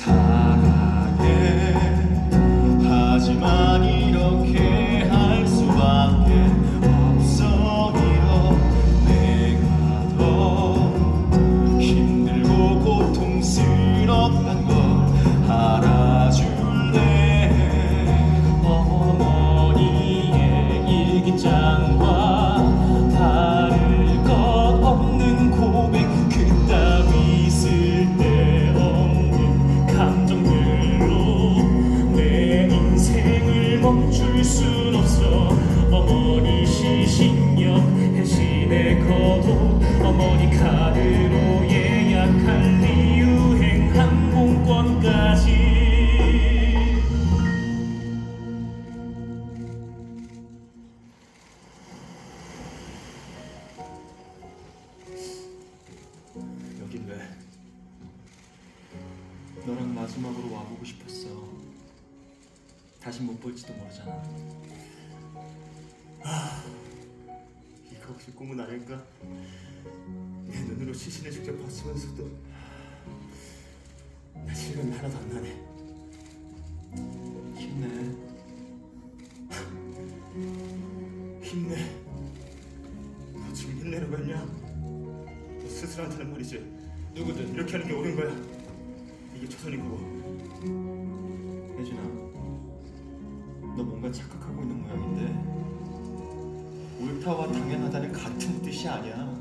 time. 멈출 순 없어. 어머니 시신역 대신에 거도. 어머니 카드로 예약할 리유행 항공권까지. 여긴 왜? 너랑 마지막으로 와보고 싶었어. 다시 못 볼지도 모르잖아. 아, 이거 혹시 꿈은 아닐까? 내 눈으로 시신을 직접 봤으면서도 나 실감이 하나도 안 나네. 힘내. 힘내. 너 지금 힘내라고 했냐? 너 스스로한테는 말이지. 누구든 이렇게 하는 게 옳은 거야. 이게 최선인 거고. 혜진아, 너 뭔가 착각하고 있는 모양인데 옳다와 당연하다는 같은 뜻이 아니야.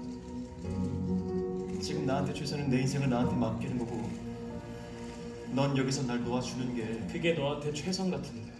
지금 나한테 최선은 내 인생을 나한테 맡기는 거고 넌 여기서 날 놓아주는 게 그게 너한테 최선 같은데